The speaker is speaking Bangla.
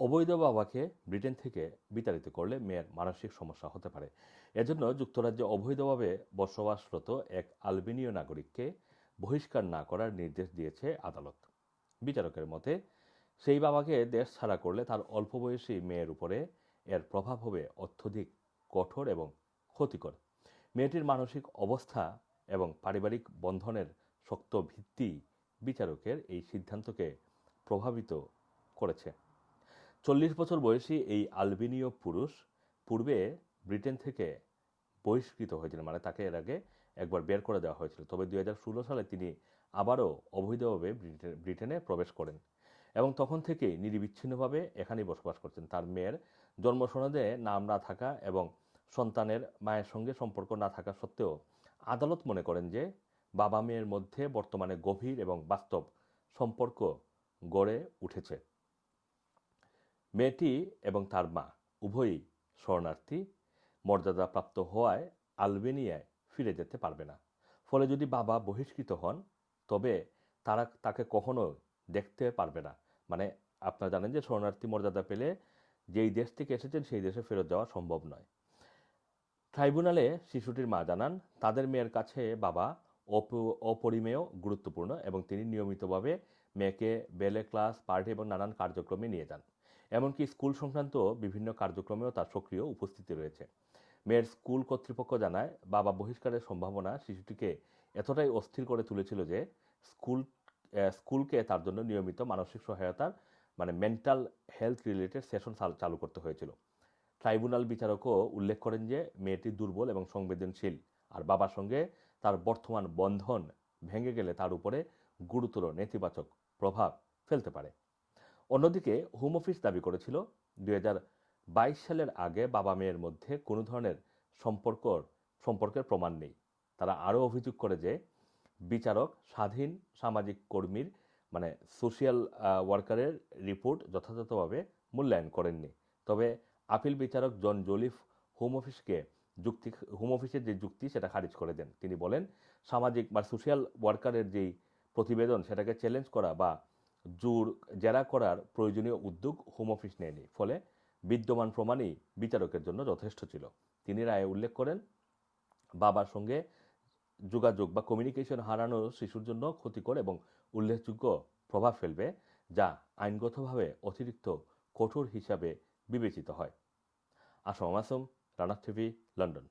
অবৈধ বাবাকে ব্রিটেন থেকে বিতাড়িত করলে মেয়ের মানসিক সমস্যা হতে পারে। এজন্য যুক্তরাজ্যে অবৈধভাবে বসবাসরত এক আলবেনীয় নাগরিককে বহিষ্কার না করার নির্দেশ দিয়েছে আদালত। বিচারকের মতে, সেই বাবাকে দেশ ছাড়া করলে তার অল্প বয়সী মেয়ের উপরে এর প্রভাব হবে অত্যধিক কঠোর এবং ক্ষতিকর। মেয়েটির মানসিক অবস্থা এবং পারিবারিক বন্ধনের শক্ত ভিত্তি বিচারকের এই সিদ্ধান্তকে প্রভাবিত করেছে। চল্লিশ বছর বয়সী এই আলবেনীয় পুরুষ পূর্বে ব্রিটেন থেকে বহিষ্কৃত হয়েছিলেন মানে তাকে এর আগে একবার বের করে দেওয়া হয়েছিল। তবে দুই হাজার ষোলো সালে তিনি আবারও অবৈধভাবে ব্রিটেনে প্রবেশ করেন এবং তখন থেকেই নিরবিচ্ছিন্নভাবে এখানেই বসবাস করছেন। তার মেয়ের জন্মসনদে নাম না থাকা এবং সন্তানের মায়ের সঙ্গে সম্পর্ক না থাকা সত্ত্বেও আদালত মনে করেন যে বাবা মেয়ের মধ্যে বর্তমানে গভীর এবং বাস্তব সম্পর্ক গড়ে উঠেছে। মেয়েটি এবং তার মা উভয়ই শরণার্থী। মর্যাদাপ্রাপ্ত হওয়ায় আলবেনিয়ায় ফিরে যেতে পারবে না। ফলে যদি বাবা বহিষ্কৃত হন, তবে তারা তাকে কখনো দেখতে পারবে না। মানে আপনারা জানেন যে শরণার্থী মর্যাদা পেলে যেই দেশ থেকে এসেছেন, সেই দেশে ফেরত যাওয়া সম্ভব নয়। ট্রাইব্যুনালে শিশুটির মা জানান, তাদের মেয়ের কাছে বাবা অপ- অপরিমেয়, গুরুত্বপূর্ণ এবং তিনি নিয়মিতভাবে মেয়েকে বেলে ক্লাস, পার্টি এবং নানান কার্যক্রমে নিয়ে যান। এমনকি স্কুল সংক্রান্ত বিভিন্ন কার্যক্রমেও তার সক্রিয় উপস্থিতি রয়েছে। মেয়ের স্কুল কর্তৃপক্ষ জানায়, বাবা বহিষ্কারের সম্ভাবনা শিশুটিকে এতটাই অস্থির করে তুলেছিল যে স্কুল স্কুলকে তার জন্য নিয়মিত মানসিক সহায়তার মানে মেন্টাল হেলথ রিলেটেড সেশন চালু করতে হয়েছিল। ট্রাইব্যুনাল বিচারকও উল্লেখ করেন যে মেয়েটি দুর্বল এবং সংবেদনশীল, আর বাবার সঙ্গে তার বর্তমান বন্ধন ভেঙে গেলে তার উপরে গুরুতর নেতিবাচক প্রভাব ফেলতে পারে। অন্যদিকে হোম অফিস দাবি করেছিল দু হাজার বাইশ সালের আগে বাবা মেয়ের মধ্যে কোনো ধরনের সম্পর্ক সম্পর্কের প্রমাণ নেই। তারা আরও অভিযোগ করে যে বিচারক স্বাধীন সামাজিক কর্মীর মানে সোশিয়াল ওয়ার্কারের রিপোর্ট যথাযথভাবে মূল্যায়ন করেননি। তবে আপিল বিচারক জন জোলিফ হোম অফিসকে যুক্তি হোম অফিসের যে যুক্তি সেটা খারিজ করে দেন। তিনি বলেন, সামাজিক বা সোশিয়াল ওয়ার্কারের যেই প্রতিবেদন সেটাকে চ্যালেঞ্জ করা বা জোর জেরা করার প্রয়োজনীয় উদ্যোগ হোম অফিস নেয়নি, ফলে বিদ্যমান প্রমাণই বিচারকের জন্য যথেষ্ট ছিল। তিনি রায়ে উল্লেখ করেন, বাবার সঙ্গে যোগাযোগ বা কমিউনিকেশন হারানো শিশুর জন্য ক্ষতিকর এবং উল্লেখযোগ্য প্রভাব ফেলবে, যা আইনগতভাবে অতিরিক্ত কঠোর হিসাবে বিবেচিত হয়। Assam Assam Rana TV, London.